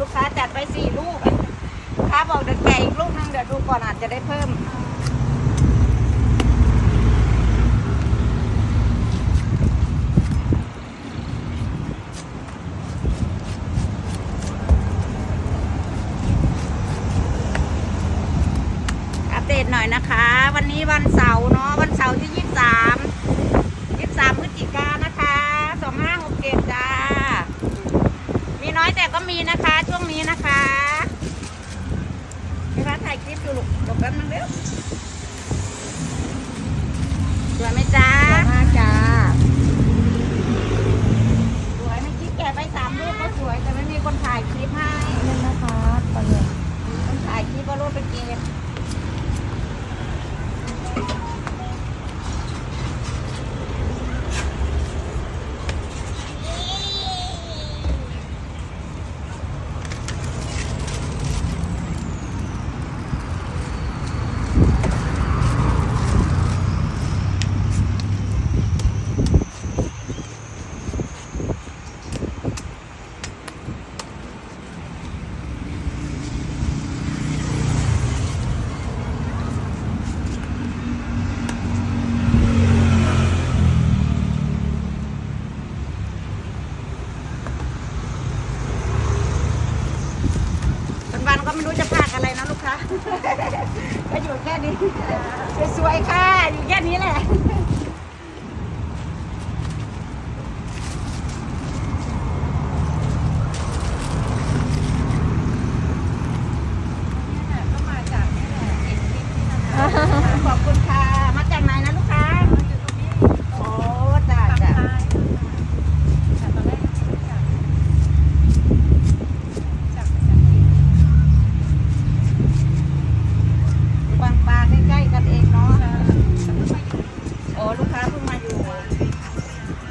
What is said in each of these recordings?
ลูกค้าจัดไปสี่ลูกลูกค้าบอกเดี๋ยวแกอีกลูกนึงเดี๋ยวดูก่อนอาจจะได้เพิ่มอัปเดตหน่อยนะคะ วันนี้วันเสาร์เนาะวันเสาร์ที่23 23พฤศจิกายนนะคะ2567จ้า มีน้อยแต่ก็มีนะคะ ช่วงนี้นะคะพี่ฟ้าถ่ายคลิป อยู่ลูกเดี๋ยวแป๊บนึงเร็วสวยไหมจ้า มากจ้า สวยไม่คิดแกะไปสามลูกก็สวย แต่ไม่มีคนถ่ายคลิปให้ นี่นะคะตอนนี้ คนถ่ายคลิปก็รูดไปเก็บวันๆก็ไม่รู้จะพากอะไรนะลู ก็อยู่แค่นี้สวยๆค่ะ อยู่แค่นี้แหละ ก็มาจากนี่แหละเอ็นคลิปที่นั่น ขอบคุณค่ะ มาจากไหนนะลูกค้า โอ้จ้า ทาง จ้า ซ้ายแต่ตอนแรกยังไม่รู้จักจากจากที่ บางปลาใกล้ๆกันเองเนาะ แต่เพิ่งมาอยู่ โอ้ลูกค้าเพิ่งมาอยู่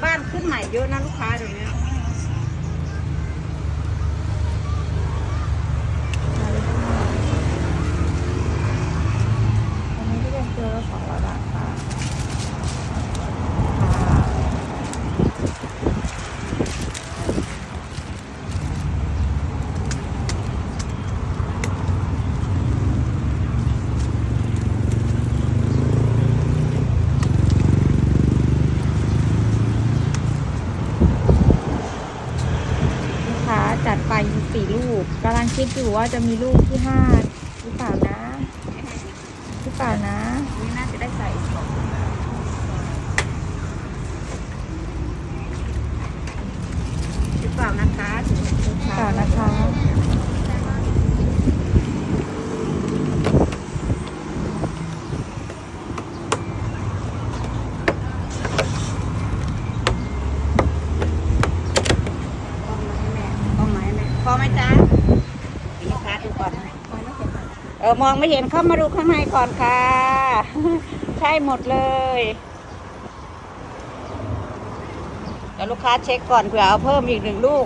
บ้านขึ้นใหม่ เยอะนะลูกค้าเดี๋ยวนี้อันนี้ก็เป็นเจอสองร้อยบาทค่ะค่ะ ลูกค้ายสี่ลูกกำลังคิดอยู่ว่าจะมีลูกที่ห้าหรือเปล่านะหรือเปล่านะ นี่น่าจะได้ใส่ของหรือเปล่านะคะ หรือเปล่านะคะ กล้องไหมแม่กล้องไหมแม่พอไหมจ๊ะลูกค้าดูก่อนนะ เออมองไม่เห็นเข้ามาดูข้างในก่อนค่ะ ใช่หมดเลยเดี๋ยวลูกค้าเช็คก่อนเผื่อเอาเพิ่มอีกหนึ่งลูก